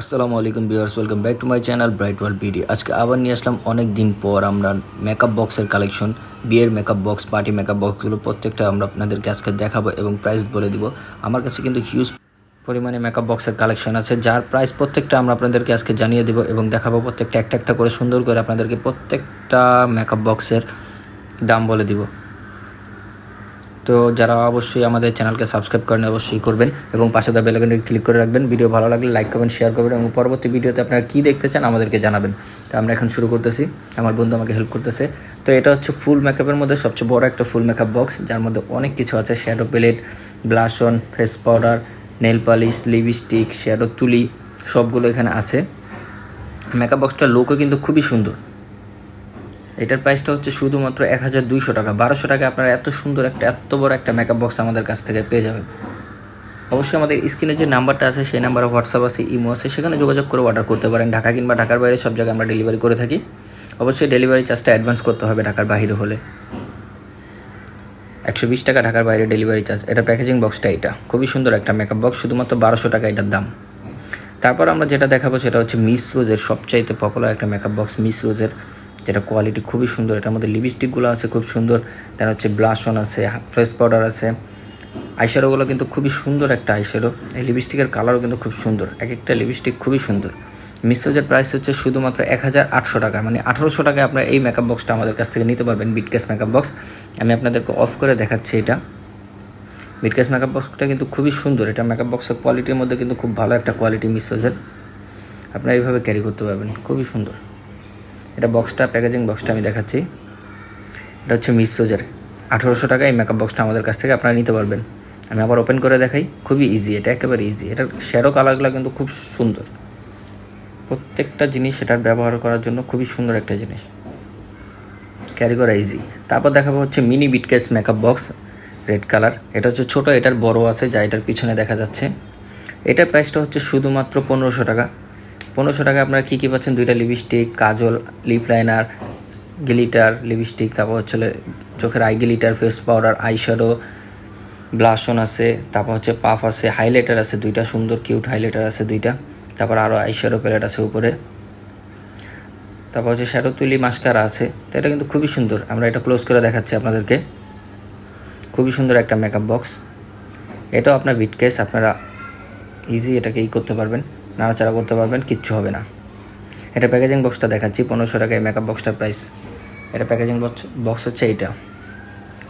আসসালামু আলাইকুম viewers, welcome back to my channel bright world B. আজকে আবার নিয়ে আসলাম অনেক দিন পর আমরা মেকআপ বক্সের কালেকশন বিয়ের মেকআপ বক্স পার্টি মেকআপ বক্সগুলো প্রত্যেকটা আমরা আপনাদেরকে আজকে দেখাবো এবং প্রাইস বলে দিব। আমার কাছে কিন্তু হিউজ পরিমাণে মেকআপ বক্সের কালেকশন আছে, যার প্রাইস প্রত্যেকটা আমরা আপনাদেরকে আজকে জানিয়ে দেবো এবং দেখাবো প্রত্যেকটা, একটা একটা করে সুন্দর করে আপনাদেরকে প্রত্যেকটা মেকআপ বক্সের দাম বলে দিব। তো যারা অবশ্যই আমাদের চ্যানেলকে সাবস্ক্রাইব করেন অবশ্যই করবেন এবং পাশে দা বেলাইকনে ক্লিক করে রাখবেন। ভিডিও ভালো লাগলে লাইক করবেন শেয়ার করবেন এবং পরবর্তী ভিডিওতে আপনারা কী দেখতে চান আমাদেরকে জানাবেন। তো আমরা এখন শুরু করতেছি। আমার বন্ধু আমাকে হেল্প করতেছে। তো এটা হচ্ছে ফুল মেকআপের মধ্যে সবচেয়ে বড় একটা ফুল মেকআপ বক্স যার মধ্যে অনেক কিছু আছে। Shadow palette blush on face powder nail polish lipstick shadow তুলি, সবগুলো এখানে আছে। মেকআপ বক্সটার লুকও কিন্তু খুবই সুন্দর। এটার প্রাইসটা হচ্ছে শুধুমাত্র এক হাজার দুইশো টাকা। বারোশো টাকা আপনারা এত সুন্দর একটা, এত বড় একটা মেকআপ বক্স আমাদের কাছ থেকে পেয়ে যাবেন। অবশ্যই আমাদের স্ক্রিনে যে নাম্বারটা আছে, সেই নাম্বারে হোয়াটসঅ্যাপ আছে, ইমো আছে, সেখানে যোগাযোগ করে অর্ডার করতে পারেন। ঢাকা কিংবা ঢাকার বাইরে সব জায়গায় আমরা ডেলিভারি করে থাকি। অবশ্যই ডেলিভারি চার্জটা অ্যাডভান্স করতে হবে ঢাকার বাইরে হলে। একশো বিশ টাকা ঢাকার বাইরে ডেলিভারি চার্জ এটা প্যাকেজিং বক্সটা এটা। খুবই সুন্দর একটা মেকআপ বক্স শুধুমাত্র বারোশো টাকা এটার দাম। তারপর আমরা যেটা দেখাবো সেটা হচ্ছে মিস রোজের সবচাইতে পপুলার একটা মেকআপ বক্স মিস রোজের যেটা কোয়ালিটি খুবই সুন্দর, এটার মধ্যে লিপস্টিকগুলো আছে খুব সুন্দর তার হচ্ছে ব্লাশ অন আছে ফেস পাউডার আছে। আইশ্যাডোগুলো কিন্তু খুবই সুন্দর একটা আইশ্যাডো এই লিপস্টিকের কালারও কিন্তু খুব সুন্দর, এক একটা লিপস্টিক খুবই সুন্দর। মিসোজের প্রাইস হচ্ছে শুধুমাত্র এক হাজার আটশো টাকা মানে আঠারোশো টাকায় আপনারা এই মেকআপ বক্সটা আমাদের কাছ থেকে নিতে পারবেন বিটকেস মেকআপ বক্স আমি আপনাদেরকে অফ করে দেখাচ্ছি এটা। বিটকেস মেকআপ বক্সটা কিন্তু খুবই সুন্দর, এটা মেকআপ বক্সের কোয়ালিটির মধ্যে কিন্তু খুব ভালো একটা কোয়ালিটি মিসোজের আপনারা এইভাবে ক্যারি করতে পারবেন, খুবই সুন্দর। এটা বক্সটা প্যাকেজিং বক্সটা আমি দেখাচ্ছি। এটা হচ্ছে মিসোজের আঠারোশো টাকা এই মেকআপ বক্সটা আমাদের কাছ থেকে আপনারা নিতে পারবেন। আমি আবার ওপেন করে দেখাই। খুবই ইজি এটা একেবারে ইজি এটার শ্যাডো কালারগুলো কিন্তু খুব সুন্দর। প্রত্যেকটা জিনিস এটার ব্যবহার করার জন্য খুবই সুন্দর একটা জিনিস। ক্যারি করা ইজি তারপর দেখাবো হচ্ছে মিনি বিটকেস মেকআপ বক্স রেড কালার এটা হচ্ছে ছোটো, এটার বড় আছে, যা এটার পিছনে দেখা যাচ্ছে। এটার প্রাইসটা হচ্ছে শুধুমাত্র পনেরোশো টাকা। পনেরোশো টাকা আপনারা কী কী পাচ্ছেন? দুইটা লিপস্টিক কাজল লিপ লাইনার গ্লিটার লিপস্টিক তারপর হচ্ছে চোখের eye glitter face powder eye shadow blush on আছে, তারপর হচ্ছে পাফ আছে হাইলাইটার আছে, দুইটা সুন্দর কিউট হাইলাইটার আছে দুইটা, তারপর আরও আই শ্যাডো প্যালেট আছে উপরে। তারপর হচ্ছে শ্যাডো তুলি মাস্কারা আছে, তো এটা কিন্তু খুবই সুন্দর, আমরা এটা ক্লোজ করে দেখাচ্ছি আপনাদেরকে। খুবই সুন্দর একটা মেকআপ বক্স এটাও আপনার বিটকেস আপনারা ইজি এটাকে ই করতে পারবেন। নাড়াচাড়া করতে পারবেন, কিচ্ছু হবে না। এটা প্যাকেজিং বক্সটা দেখাচ্ছি, পনেরোশো টাকায় মেকআপ বক্সটার প্রাইস এটা প্যাকেজিং বক্স বক্স হচ্ছে এইটা।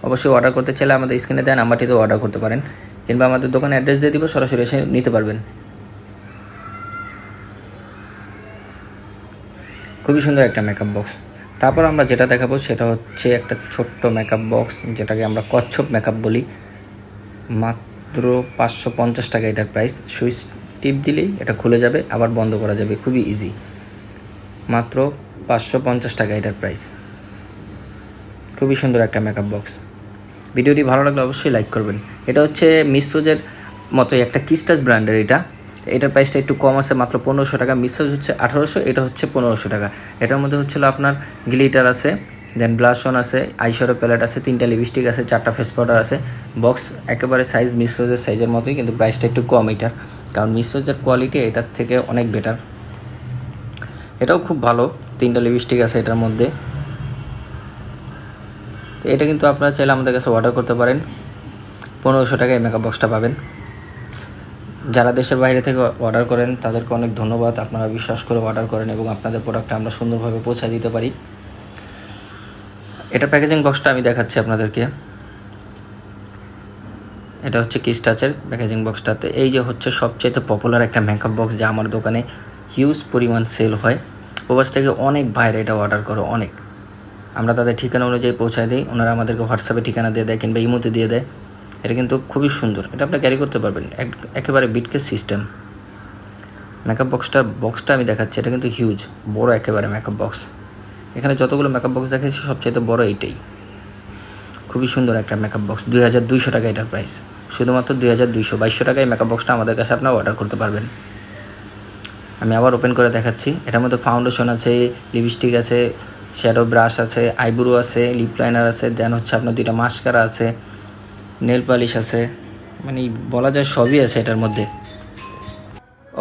অবশ্যই অর্ডার করতে চাইলে আমাদের স্ক্রিনে দেওয়া নাম্বারটিতেও অর্ডার করতে পারেন, কিংবা আমাদের দোকানে অ্যাড্রেস দিয়ে দিব, সরাসরি এসে নিতে পারবেন। খুবই সুন্দর একটা মেকআপ বক্স তারপর আমরা যেটা দেখাবো, সেটা হচ্ছে একটা ছোট্ট মেকআপ বক্স যেটাকে আমরা কচ্ছপ মেকআপ বলি। মাত্র পাঁচশো পঞ্চাশ টাকা এটার প্রাইস সুইচ টিপ দিলেই এটা খুলে যাবে, আবার বন্ধ করা যাবে। খুবই ইজি মাত্র পাঁচশো পঞ্চাশ টাকা এটার প্রাইস খুবই সুন্দর একটা মেকআপ বক্স ভিডিওটি ভালো লাগলে অবশ্যই লাইক করবেন। এটা হচ্ছে মিসোজের মতোই একটা কিস্টাস ব্র্যান্ডের এটা। এটার প্রাইসটা একটু কম আছে, মাত্র পনেরোশো টাকা। মিসোজ হচ্ছে আঠারোশো, এটা হচ্ছে পনেরোশো টাকা। এটার মধ্যে হচ্ছিল আপনার গ্লিটার আছে দেন ব্লাশন আছে আইশ্যাডো প্যালেট আছে, তিনটা লিপস্টিক আছে, চারটা ফেস পাউডার আছে। বক্স একেবারে সাইজ মিসোজের সাইজের মতোই, কিন্তু প্রাইসটা একটু কম এটার। কারণ মিসোজের কোয়ালিটি এটার থেকে অনেক বেটার এটাও খুব ভালো, তিনটা লিপস্টিক আছে এটার মধ্যে। তো এটা কিন্তু আপনারা চাইলে আমাদের কাছে অর্ডার করতে পারেন। পনেরোশো টাকায় মেকআপ বক্সটা পাবেন। যারা দেশের বাইরে থেকে অর্ডার করেন, তাদেরকে অনেক ধন্যবাদ। আপনারা বিশ্বাস করে অর্ডার করেন এবং আপনাদের প্রোডাক্টটা আমরা সুন্দরভাবে পৌঁছে দিতে পারি। এটা প্যাকেজিং বক্সটা আমি দেখাচ্ছি আপনাদেরকে। এটা হচ্ছে কিস টাচের প্যাকেজিং বক্সটাতে এই যে হচ্ছে সবচেয়ে পপুলার একটা মেকআপ বক্স যা আমার দোকানে হিউজ পরিমাণ সেল হয়, প্রবাস থেকে অনেক বাইরে এটা অর্ডার করো, অনেক। আমরা তাদের ঠিকানা অনুযায়ী পৌঁছায় দিই, ওনারা আমাদেরকে হোয়াটসঅ্যাপে ঠিকানা দিয়ে দেয় কিংবা ইমোতে দিয়ে দেয়। এটা কিন্তু খুবই সুন্দর, এটা আপনি ক্যারি করতে পারবেন। একেবারে বিটকেস সিস্টেম মেকআপ বক্সটা বক্সটা আমি দেখাচ্ছি, এটা কিন্তু হিউজ বড় একেবারে মেকআপ বক্স এখানে যতগুলো মেকআপ বক্স দেখাচ্ছি সবচেয়ে বড় এইটাই। খুবই সুন্দর একটা মেকআপ বক্স দুই হাজার দুইশো টাকা এটার প্রাইস শুধুমাত্র দুই হাজার দুইশো বাইশশো টাকায় মেকআপ বক্সটা আমাদের কাছে আপনারা অর্ডার করতে পারবেন। আমি আবার ওপেন করে দেখাচ্ছি। এটার মধ্যে ফাউন্ডেশন আছে লিপস্টিক আছে শ্যাডো ব্রাশ আছে আইব্রো আছে লিপ লাইনার আছে দেন হচ্ছে আপনার দুইটা মাস্কারা আছে নেল পালিশ আছে মানে বলা যায় সবই আছে এটার মধ্যে।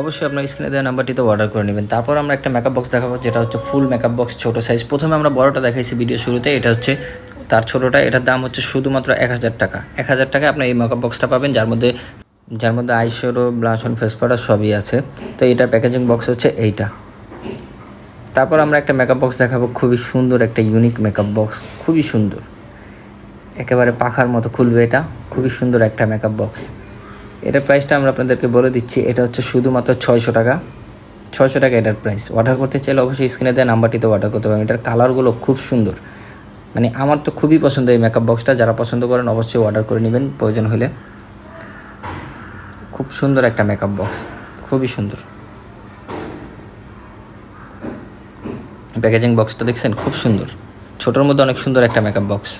অবশ্যই আপনার স্ক্রিনে দেওয়া নাম্বারটিতে অর্ডার করে নেবেন। তারপর আমরা একটা মেকআপ বক্স দেখাবো, যেটা হচ্ছে ফুল মেকআপ বক্স ছোটো সাইজ প্রথমে আমরা বড়টা দেখাইছি ভিডিও শুরুতে, এটা হচ্ছে তার ছোটোটা, এটার দাম হচ্ছে শুধুমাত্র এক হাজার টাকা। এক হাজার টাকায় আপনি এই মেকআপ বক্সটা পাবেন, যার মধ্যে যার মধ্যে আইশ্যাডো ব্লাশন ফেস পাউডার সবই আছে। তো এটার প্যাকেজিং বক্স হচ্ছে এইটা। তারপর আমরা একটা মেকআপ বক্স দেখাবো, খুবই সুন্দর একটা ইউনিক মেকআপ বক্স খুবই সুন্দর। একেবারে পাখার মতো খুলবে এটা, খুবই সুন্দর একটা মেকআপ বক্স এটার প্রাইসটা আমরা আপনাদেরকে বলে দিচ্ছি, এটা হচ্ছে শুধুমাত্র ছয়শো টাকা। ছয়শো টাকা এটার প্রাইস অর্ডার করতে চাইলে অবশ্যই স্ক্রিনে দেওয়া নাম্বারটিতে অর্ডার করতে পারেন এটার কালারগুলো খুব সুন্দর। মানে আমার তো খুবই পছন্দ এই মেকআপ বক্সটা যারা পছন্দ করেন অবশ্যই অর্ডার করে নেবেন, প্রয়োজন হলে। খুব সুন্দর একটা মেকআপ বক্স খুবই সুন্দর। প্যাকেজিং বক্সটা দেখছেন? খুব সুন্দর। ছোটোর মধ্যে অনেক সুন্দর একটা মেকআপ বক্স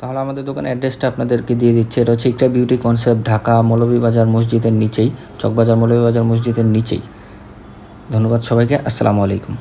তাহলে আমাদের দোকানের অ্যাড্রেসটা আপনাদেরকে দিয়ে দিচ্ছে। এটা হচ্ছে ইকরা বিউটি কনসেপ্ট ঢাকা, মৌলভীবাজার মসজিদের নিচেই, চকবাজার মৌলভীবাজার মসজিদের নিচেই। ধন্যবাদ সবাইকে। আসসালামু আলাইকুম।